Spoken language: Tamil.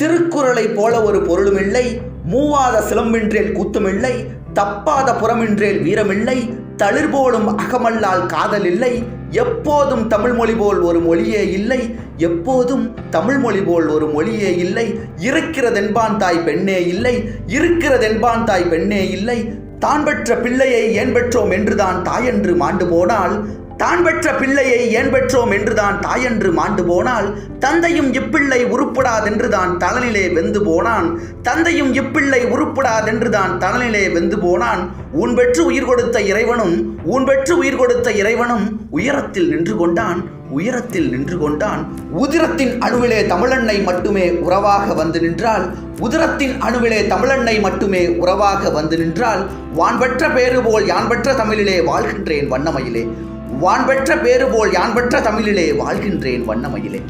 திருக்குறளை போல ஒரு பொருளும் இல்லை மூவாத சிலம்பின்றேல் கூத்துமில்லை தப்பாத புறமின்றேல் வீரமில்லை தளிர்போலும் அகமல்லால் காதல் இல்லை எப்போதும் தமிழ் மொழி போல் ஒரு மொழியே இல்லை எப்போதும் தமிழ் மொழி போல் ஒரு மொழியே இல்லை இருக்கிறதென்பான் தாய் பெண்ணே இல்லை இருக்கிறதென்பான் தாய் பெண்ணே இல்லை தான் பெற்ற பிள்ளையை ஏன் பெற்றோம் என்றுதான் தாயென்று மாண்டு போனால் தான் பெற்ற பிள்ளையை ஏன் பெற்றோம் என்றுதான் தாயென்று மாண்டு போனால் தந்தையும் இப்பிள்ளை உருப்படாதென்றுதான் தளநிலே வெந்து போனான். தந்தையும் இப்பிள்ளை உருப்படாதென்றுதான் தளநிலே வெந்து போனான். உன் பெற்று உயிர் கொடுத்த இறைவனும் உன் பெற்று உயிர் கொடுத்த இறைவனும் உயரத்தில் நின்று கொண்டான் உயரத்தில் நின்று கொண்டான். உதிரத்தின் அணுவிலே தமிழன்னை மட்டுமே உறவாக வந்து நின்றால் உதிரத்தின் அணுவிலே தமிழன்னை மட்டுமே உறவாக வந்து நின்றால் வான் பெற்ற பேறு போல் யான் பெற்ற தமிழிலே வாழ்கின்றேன் வண்ணமயிலே. வான் பெற்ற பேறு போல் யான் பெற்ற தமிழிலே வாழ்கின்றேன் வண்ணமயிலே.